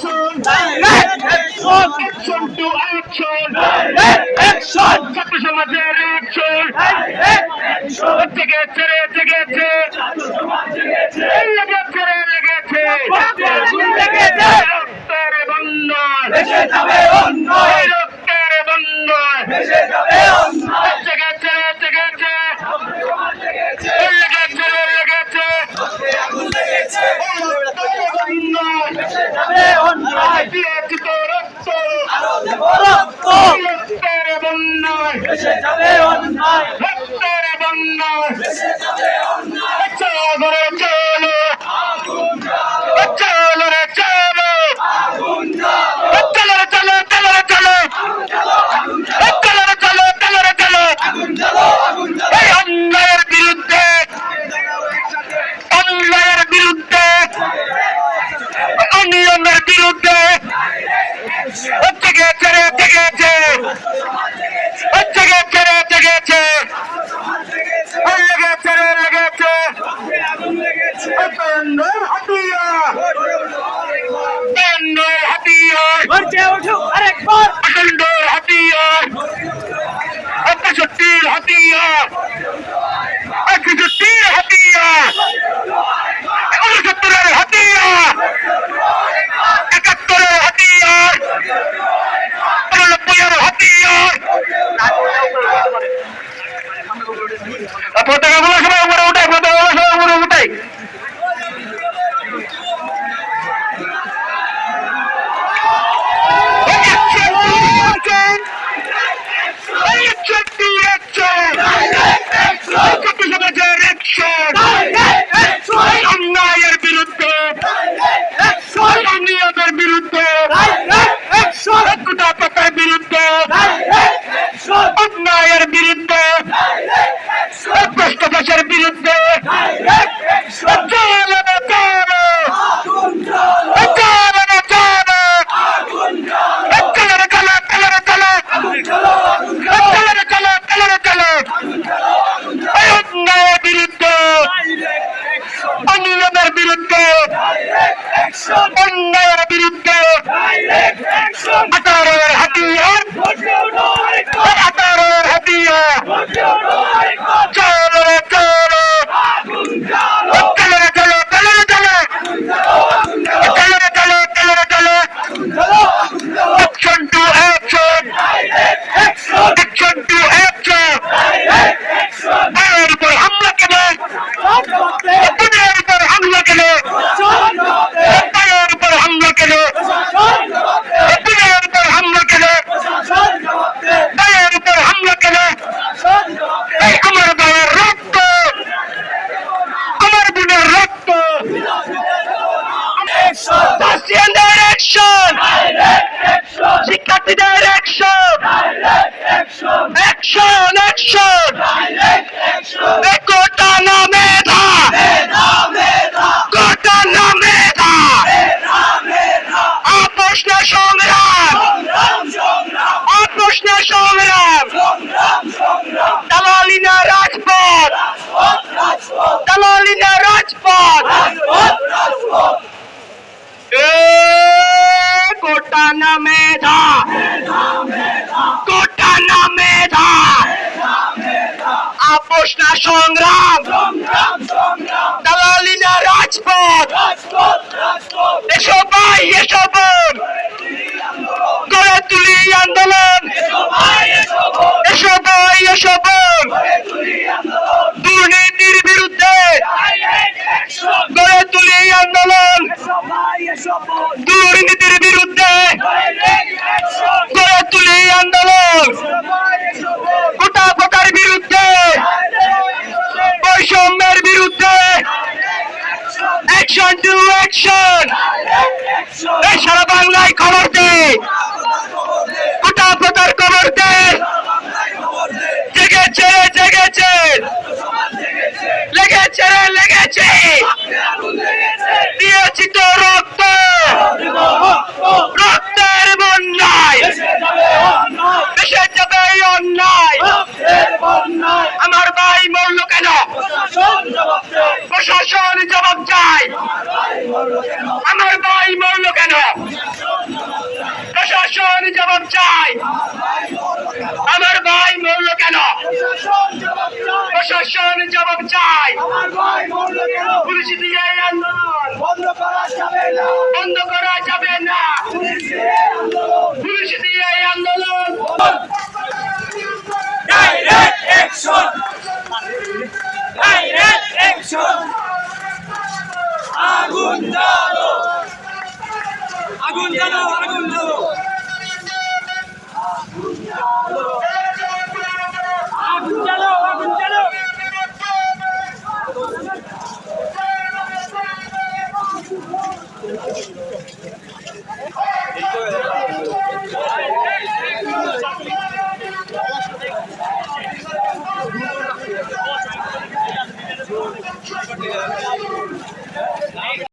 action! Direct action! Action to action! Direct action! ছাত্র সমাজের action! Direct action! জেগেছে রে জেগেছে ছাত্র সমাজ জেগেছে অন্যায়। রক্তের বন্যায় বন্দর হাতিয়া বন্দর হাতিয়া মরছে উঠো আরেকবার। আটারের হাতিয়ার। রাশিয়ানদের অ্যাকশন শিক্ষার্থীদের অ্যাকশন অ্যাকশন অ্যাকশন না মেধা। কোটা না মেধা। আপোষ না সংগ্রাম। দালালি না রাজপথ। এসো ভাই, এসো বোন। গড়ে তুলি আন্দোলন। এসো ভাই, এসো বোন। লেগেছে। নিয়োজিত জবাব চাই আমার ভাই মরল কেন? প্রশাসন জবাব চাই প্রশাসন পুলিশ দিয়ে আন্দোলন বন্ধ করা যাবে না। বন্ধ পুলিশ দিয়ে আন্দোলন ডাইরেক্ট অ্যাকশন ডাইরেক্ট অ্যাকশন আগুন জ্বালো আগুন জ্বালো